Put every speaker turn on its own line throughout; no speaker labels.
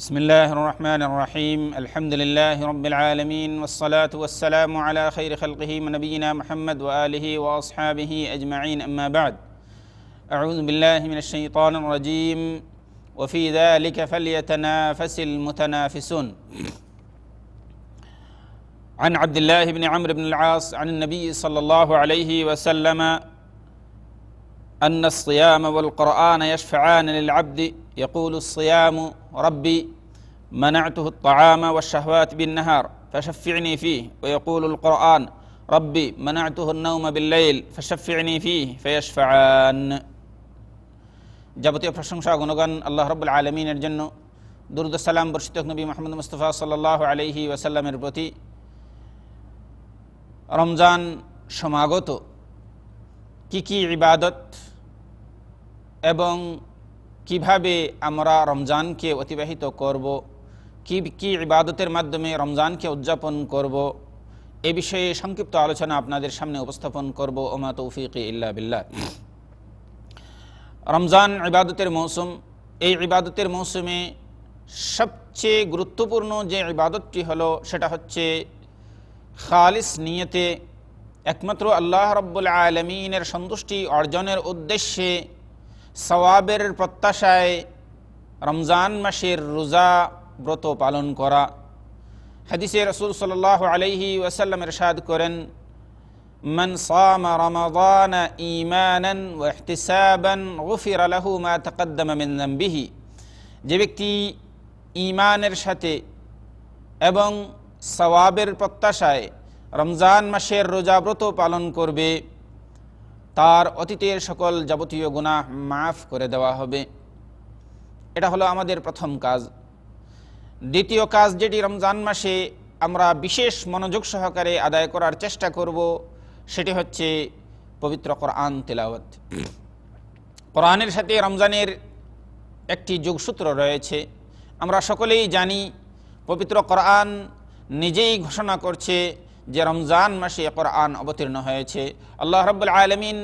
بسم الله الرحمن الرحيم. الحمد لله رب العالمين والصلاة والسلام على خير خلقه نبينا محمد وآله وأصحابه أجمعين. أما بعد أعوذ بالله من الشيطان الرجيم. وفي ذلك فليتنافس المتنافسون. عن عبد الله بن عمرو بن العاص عن النبي صلى الله عليه وسلم أن الصيام والقرآن يشفعان للعبد يقول الصيام ربي منعته الطعام والشهوات بالنهار فشفعني فيه ويقول القرآن ربي منعته النوم بالليل فشفعني فيه فيشفعان যাবতীয় প্রশংসা গুণগান আল্লাহ রব্বুল আলমিনের জন্য দুরুদ সালাম বর্ষিত নবী মোহাম্মদ মুস্তফা সাল্লাহ আলহি ওয়াসাল্লামের প্রতি রমজান সমাগত কি কি ইবাদত এবং কিভাবে আমরা রমজানকে অতিবাহিত করব কি কি ইবাদতের মাধ্যমে রমজানকে উদযাপন করব? এ বিষয়ে সংক্ষিপ্ত আলোচনা আপনাদের সামনে উপস্থাপন করব। ওমা তৌফিক ইল্লা বিল্লাহ। রমজান ইবাদতের মৌসুম। এই ইবাদতের মৌসুমে সবচেয়ে গুরুত্বপূর্ণ যে ইবাদতটি হলো, সেটা হচ্ছে খালিস নিয়তে একমাত্র আল্লাহ রব্বুল আলমিনের সন্তুষ্টি অর্জনের উদ্দেশ্যে সওয়াবের প্রত্যাশায় রমজান মাসের রোজা ব্রত পালন করা হাদিসে রসুল সাল আলহি ওয়াসাল্লাম ইরশাদ করেন من صام رمضان إيمانا واحتسابا غفر له ما تقدم من ذنبه যে ব্যক্তি ইমানের সাথে এবং সওয়াবের প্রত্যাশায় রমজান মাসের রোজাব্রত পালন করবে তার অতীতের সকল যাবতীয় গুনাহ মাফ করে দেওয়া হবে এটা হলো আমাদের প্রথম কাজ দ্বিতীয় কাজ যেটি রমজান মাসে আমরা বিশেষ মনোযোগ সহকারে আদায় করার চেষ্টা করব, সেটি হচ্ছে পবিত্র কোরআন তেলাওয়াত। কোরআনের সাথে রমজানের একটি যোগসূত্র রয়েছে। আমরা সকলেই জানি, পবিত্র কোরআন নিজেই ঘোষণা করছে যে রমজান মাসে কোরআন অবতীর্ণ হয়েছে। আল্লাহ রব্বুল আলমিন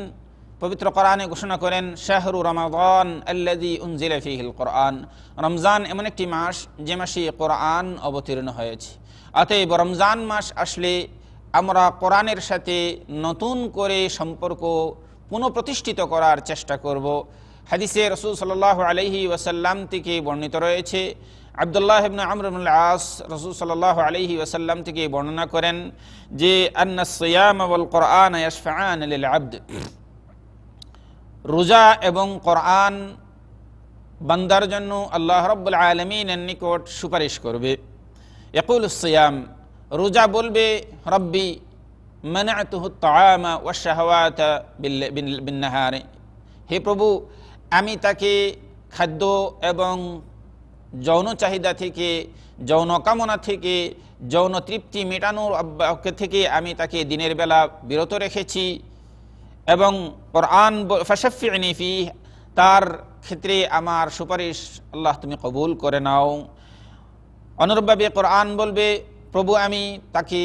পবিত্র কোরআনে ঘোষণা করেন, শাহরু রমাদান কোরআন। রমজান এমন একটি মাস, যে মাসে কোরআন অবতীর্ণ হয়েছে। অতএব রমজান মাস আসলে আমরা কোরআনের সাথে নতুন করে সম্পর্ক পুনঃপ্রতিষ্ঠিত করার চেষ্টা করব। হাদিসে রসুল সাল্লাহ আলহি ওয়াসাল্লাম থেকে বর্ণিত রয়েছে, আবদুল্লাহ ইবনে আমরুল আস রসুল সাল্লাহ আলহি ওয়াসাল্লাম থেকে বর্ণনা করেন যে, আন্না সয়াম ওয়াল কোরআন লিল আবদ। রোজা এবং কোরআন বান্দার জন্য আল্লাহ রব্বুল আলমিনের নিকট সুপারিশ করবে। ইয়াকুল সিয়াম, রোজা বলবে, রব্বি, মানাতুহু তাআমা ওয়াশ শাহওয়াতা বিন হে প্রভু, আমি তাকে খাদ্য এবং যৌন চাহিদা থেকে, যৌন কামনা থেকে, যৌন তৃপ্তি মেটানোর থেকে আমি তাকে দিনের বেলা বিরত রেখেছি। এবং কোরআন ফি তার ক্ষেত্রে আমার সুপারিশ আল্লাহ তুমি কবুল করে নাও। অনুরূপভাবে কোরআন বলবে, প্রভু, আমি তাকে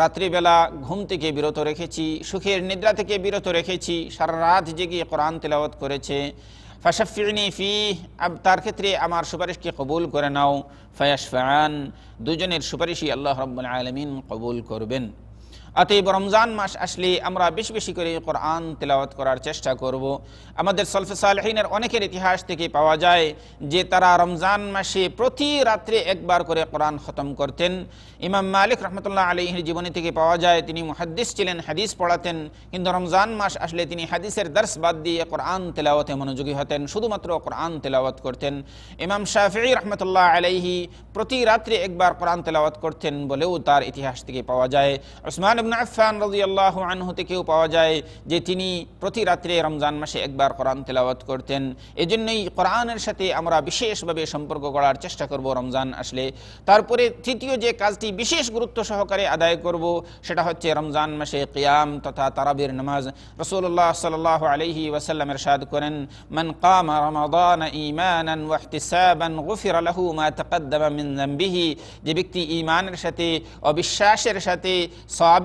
রাত্রিবেলা ঘুম থেকে বিরত রেখেছি, সুখের নিদ্রা থেকে বিরত রেখেছি সারা রাত জেগে কোরআন তেলাওয়াত করেছে। ফাশাফিনি ফি তার ক্ষেত্রে আমার সুপারিশকে কবুল করে নাও। ফায়াস ফায়ান দুজনের সুপারিশই আল্লাহ রব্বুল আলমিন কবুল করবেন। অতএব রমজান মাস আসলে আমরা বেশি বেশি করে কোরআন তেলাওয়াত করার চেষ্টা করব। আমাদের সলফে সালহিনের অনেকের ইতিহাস থেকে পাওয়া যায় যে তারা রমজান মাসে প্রতি রাত্রে একবার করে কোরআন খতম করতেন। ইমাম মালিক রহমতুল্লাহ আলহির জীবনী থেকে পাওয়া যায়, তিনি মুহাদ্দিস ছিলেন, হাদিস পড়াতেন, কিন্তু রমজান মাস আসলে তিনি হাদিসের দর্শ বাদ দিয়ে কোরআন তেলাওয়াতে মনোযোগী হতেন, শুধুমাত্র কোরআন তেলাওয়াত করতেন। ইমাম শাহি রহমতুল্লাহ আলাইহি প্রতি রাত্রে একবার কোরআন তেলাওয়াত করতেন বলেও তার ইতিহাস থেকে পাওয়া যায়। ওসমান রাদিয়াল্লাহু আনহু থেকেও পাওয়া যায় যে তিনি প্রতি রাত্রে রমজান মাসে একবার কোরআন তেলাওয়াত করতেন। এজন্যই কোরআনের সাথে আমরা বিশেষভাবে সম্পর্ক করার চেষ্টা করব রমজান আসলে। তারপরে তৃতীয় যে কাজটি বিশেষ গুরুত্ব সহকারে আদায় করব সেটা হচ্ছে রমজান মাসে কিয়াম তথা তারাবির নামাজ। ওয়াসাল্লাম করেন, মান যে ব্যক্তি সাথে, অবিশ্বাসের সাথে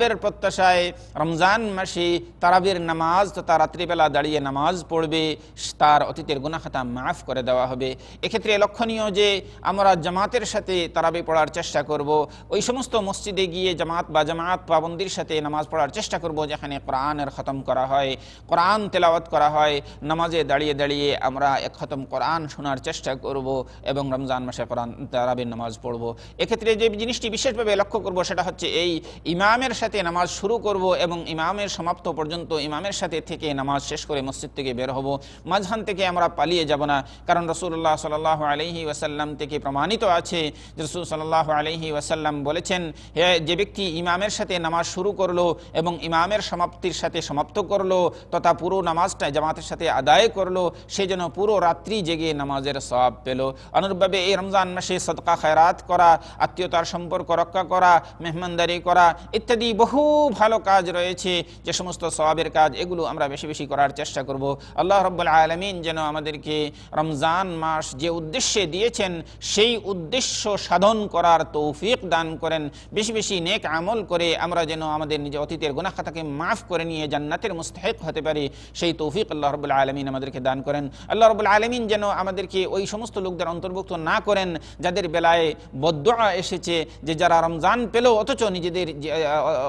সবাবের প্রত্যাশায় রমজান মাসে তারাবির নামাজ তথা রাত্রিবেলা দাঁড়িয়ে নামাজ পড়বে, তার অতীতের গুনাখাতা মাফ করে দেওয়া হবে। এক্ষেত্রে লক্ষণীয় যে আমরা জামাতের সাথে তারাবি পড়ার চেষ্টা করব, ওই সমস্ত মসজিদে গিয়ে জামাত বা জামাত পাবন্দির সাথে নামাজ পড়ার চেষ্টা করব যেখানে কোরআনের খতম করা হয়, কোরআন তেলাওয়াত করা হয়, নামাজে দাঁড়িয়ে দাঁড়িয়ে আমরা এক খতম কোরআন শোনার চেষ্টা করব এবং রমজান মাসে কোরআন, তারাবির নামাজ পড়ব। এক্ষেত্রে যে জিনিসটি বিশেষভাবে লক্ষ্য করব সেটা হচ্ছে এই ইমামের সাথে নামাজ শুরু করব এবং ইমামের সমাপ্ত পর্যন্ত ইমামের সাথে থেকে নামাজ শেষ করে মসজিদ থেকে বের হব। মাঝখান থেকে আমরা পালিয়ে যাব না, কারণ রসুল্লাহ সাল আলহি ওয়াসাল্লাম থেকে প্রমাণিত আছে রসুল সাল্লাহ আলহি ওয়াসাল্লাম বলেছেন, হে যে ব্যক্তি ইমামের সাথে নামাজ শুরু করল এবং ইমামের সমাপ্তির সাথে সমাপ্ত করল, তথা পুরো নামাজটা জামাতের সাথে আদায় করল, সে যেন পুরো রাত্রি জেগে নামাজের সব পেল। অনুরূপভাবে এই রমজান মাসে সদকা খায়রাত করা, আত্মীয়তার সম্পর্ক রক্ষা করা, মেহমানদারি করা, ইত্যাদি বহু ভালো কাজ রয়েছে, যে সমস্ত সবাবের কাজ, এগুলো আমরা বেশি বেশি করার চেষ্টা করব। আল্লাহ রব্বুল আলমিন যেন আমাদেরকে রমজান মাস যে উদ্দেশ্যে দিয়েছেন, সেই উদ্দেশ্য সাধন করার তৌফিক দান করেন। বেশি বেশি নেক আমল করে আমরা যেন আমাদের নিজের অতীতের গুনাখাতাকে মাফ করে নিয়ে জান্নাতের মুস্তাহিক হতে পারি, সেই তৌফিক আল্লাহ রবুল্লা আলমিন আমাদেরকে দান করেন। আল্লাহ রবুল্লা আলমিন যেন আমাদেরকে ওই সমস্ত লোকদের অন্তর্ভুক্ত না করেন, যাদের বেলায় বদয়া এসেছে, যে যারা রমজান পেল, অথচ নিজেদের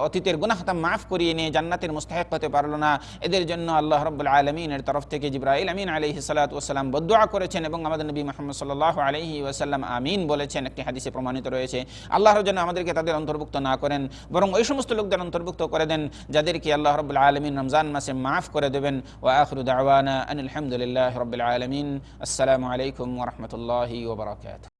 অতীতের গুনাখাতা মাফ করিয়ে নিয়ে জান্নাতের মুস্তাহিক হতে পারল না। এদের জন্য আল্লাহ রব্বুল আলমিনের তরফ থেকে জিব্রাইল আমিন আলহি সালাতাম বদয়া করেছেন এবং আমাদের নবী মোহাম্মদ সাল্লাহ আলহি ওয়াসাল্লাম আমিন বলেছেন, একটি হাদিসে প্রমাণিত রয়েছে। আল্লাহর জন্য আমাদেরকে তাদের অন্তর্ভুক্ত না করেন, বরং ওই সমস্ত লোকদের অন্তর্ভুক্ত করে দেন, যাদেরকে আল্লাহ রব্বুল আলমিন রমজান মাসে মাফ করে দেবেন। ও আখরু দাওয়ানা আনিল আলহামদুলিল্লাহ রবিল আলমিন। আসসালামু আলাইকুম ওরহমতুল্লাহি ওবরাকাত